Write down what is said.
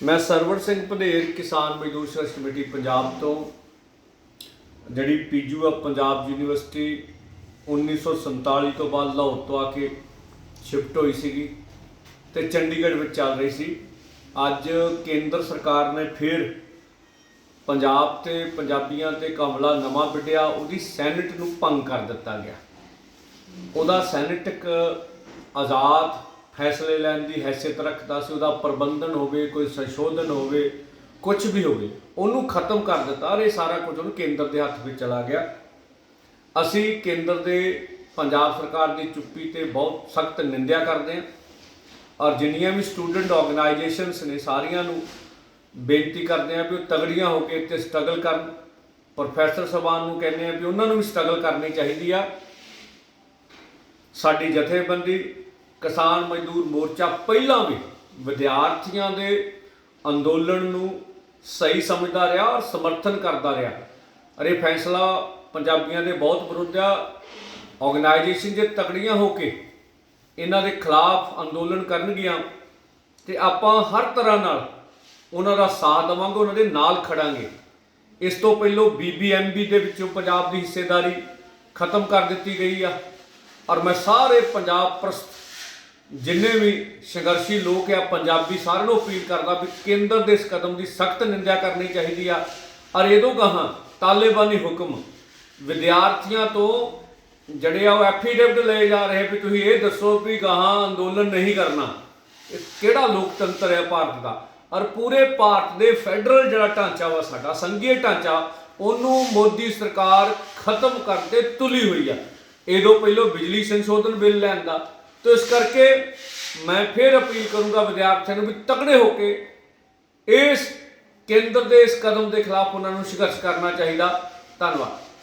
ਮੈਂ ਸਰਵਰ ਸਿੰਘ ਭਦੇਰ ਕਿਸਾਨ ਮਜ਼ਦੂਰ ਸੰਘਰਸ਼ ਕਮੇਟੀ, ਪੰਜਾਬ ਤੋਂ। ਜਿਹੜੀ ਪੀਜੂ ਆ ਪੰਜਾਬ ਯੂਨੀਵਰਸਿਟੀ 1947 ਤੋਂ ਬਾਅਦ ਲਾਹੌਰ ਤੋਂ ਆ ਕੇ ਸ਼ਿਫਟ ਹੋਈ ਸੀਗੀ ਤੇ ਚੰਡੀਗੜ੍ਹ ਵਿੱਚ ਚੱਲ ਰਹੀ ਸੀ। ਅੱਜ ਕੇਂਦਰ ਸਰਕਾਰ ਨੇ ਫਿਰ ਪੰਜਾਬ ਤੇ ਪੰਜਾਬੀਆਂ ਤੇ ਕਮਲਾ ਨਵਾਂ ਵਿੱਢਿਆ, ਉਹਦੀ ਸੈਨੇਟ ਨੂੰ ਭੰਗ ਕਰ ਦਿੱਤਾ ਗਿਆ। ਉਹਦਾ ਸੈਨੇਟਿਕ ਆਜ਼ਾਦ ਫੈਸਲੇ ਲੈਣ ਦੀ ਹੈਸੀਅਤ ਰੱਖਦਾ ਸੀ, ਉਹਦਾ ਪ੍ਰਬੰਧਨ ਹੋਵੇ, ਕੋਈ ਸੰਸ਼ੋਧਨ ਹੋਵੇ ਕੁਝ ਵੀ ਹੋਵੇ, ਉਹਨੂੰ ਖਤਮ ਕਰ ਦਿੱਤਾ ਔਰ ਇਹ ਸਾਰਾ ਕੁਝ ਉਹਨੂੰ ਕੇਂਦਰ ਦੇ ਹੱਥ ਵਿੱਚ ਚਲਾ ਗਿਆ। ਅਸੀਂ ਕੇਂਦਰ ਦੇ ਪੰਜਾਬ ਸਰਕਾਰ ਦੀ ਚੁੱਪੀ ਤੇ ਬਹੁਤ ਸਖਤ ਨਿੰਦਿਆ ਕਰਦੇ ਹਾਂ ਔਰ ਜਿੰਨੀਆਂ ਵੀ ਸਟੂਡੈਂਟ ਆਰਗੇਨਾਈਜੇਸ਼ਨਸ ਨੇ ਸਾਰੀਆਂ ਨੂੰ ਬੇਨਤੀ ਕਰਦੇ ਹਾਂ ਵੀ ਉਹ ਤਗੜੀਆਂ ਹੋ ਕੇ ਇੱਥੇ ਸਟਰਗਲ ਕਰਨ। ਪ੍ਰੋਫੈਸਰ ਸਬਾਨ ਨੂੰ ਕਹਿੰਦੇ ਆ ਵੀ ਉਹਨਾਂ ਨੂੰ ਵੀ ਸਟਰਗਲ ਕਰਨੀ ਚਾਹੀਦੀ ਆ। ਸਾਡੀ ਜਥੇਬੰਦੀ ਕਿਸਾਨ ਮਜ਼ਦੂਰ ਮੋਰਚਾ ਪਹਿਲਾਂ ਵੀ ਵਿਦਿਆਰਥੀਆਂ ਦੇ ਅੰਦੋਲਨ ਨੂੰ ਸਹੀ ਸਮਝਦਾ ਰਿਹਾ ਔਰ ਸਮਰਥਨ ਕਰਦਾ ਰਿਹਾ। ਅਰੇ ਫੈਸਲਾ ਪੰਜਾਬੀਆਂ ਦੇ ਬਹੁਤ ਵਿਰੁੱਧ ਆ। ਆਰਗੇਨਾਈਜੇਸ਼ਨ ਜੇ ਤਕੜੀਆਂ ਹੋ ਕੇ ਇਹਨਾਂ ਦੇ ਖਿਲਾਫ ਅੰਦੋਲਨ ਕਰਨਗੀਆਂ ਤੇ ਆਪਾਂ ਹਰ ਤਰ੍ਹਾਂ ਨਾਲ ਉਹਨਾਂ ਦਾ ਸਾਥ ਦੇਵਾਂਗੇ, ਉਹਨਾਂ ਦੇ ਨਾਲ ਖੜਾਂਗੇ। ਇਸ ਤੋਂ ਪਹਿਲਾਂ ਬੀਬੀਐਮਬੀ ਦੇ ਵਿੱਚੋਂ ਪੰਜਾਬ ਦੀ ਹਿੱਸੇਦਾਰੀ ਖਤਮ ਕਰ ਦਿੱਤੀ ਗਈ ਆ। ਔਰ ਮੈਂ ਸਾਰੇ ਪੰਜਾਬ ਪ੍ਰਸਤ ਜਿੰਨੇ ਵੀ ਸੰਘਰਸ਼ੀ ਲੋਕ ਆ, ਪੰਜਾਬੀ ਸਾਰਿਆਂ ਨੂੰ ਅਪੀਲ ਕਰਦਾ ਵੀ ਕੇਂਦਰ ਦੇ ਇਸ ਕਦਮ ਦੀ ਸਖਤ ਨਿੰਦਿਆ ਕਰਨੀ ਚਾਹੀਦੀ ਆ। ਔਰ ਇਹਦੋਂ ਗਾਹਾਂ ਤਾਲਿਬਾਨੀ ਹੁਕਮ ਵਿਦਿਆਰਥੀਆਂ ਤੋਂ ਜਿਹੜੇ ਆ ਉਹ ਐਫੀਡੇਵਿਟ ਲਏ ਜਾ ਰਹੇ ਵੀ ਤੁਸੀਂ ਇਹ ਦੱਸੋ ਵੀ ਗਾਹਾਂ ਅੰਦੋਲਨ ਨਹੀਂ ਕਰਨਾ। ਇਹ ਕਿਹੜਾ ਲੋਕਤੰਤਰ ਹੈ ਭਾਰਤ ਦਾ? ਔਰ ਪੂਰੇ ਭਾਰਤ ਦੇ ਫੈਡਰਲ ਜਿਹੜਾ ਢਾਂਚਾ ਵਾ ਸਾਡਾ ਸੰਘੀय ਢਾਂਚਾ, ਉਹਨੂੰ ਮੋਦੀ ਸਰਕਾਰ ਖਤਮ ਕਰਦੇ ਤੁਲੀ ਹੋਈ ਆ। ਇਹਦੋਂ ਪਹਿਲਾਂ ਬਿਜਲੀ ਸੰਸ਼ੋਧਨ ਬਿੱਲ ਲੈਣ ਦਾ ਤੇ ਇਸ ਕਰਕੇ ਮੈਂ ਫਿਰ ਅਪੀਲ ਕਰੂੰਗਾ ਵਿਦਿਆਰਥੀਆਂ ਨੂੰ ਵੀ ਤਕੜੇ ਹੋ ਕੇ ਇਸ ਕੇਂਦਰ ਦੇ, ਇਸ ਕਦਮ ਦੇ ਖਿਲਾਫ ਉਹਨਾਂ ਨੂੰ ਸੰਘਰਸ਼ ਕਰਨਾ ਚਾਹੀਦਾ। ਧੰਨਵਾਦ।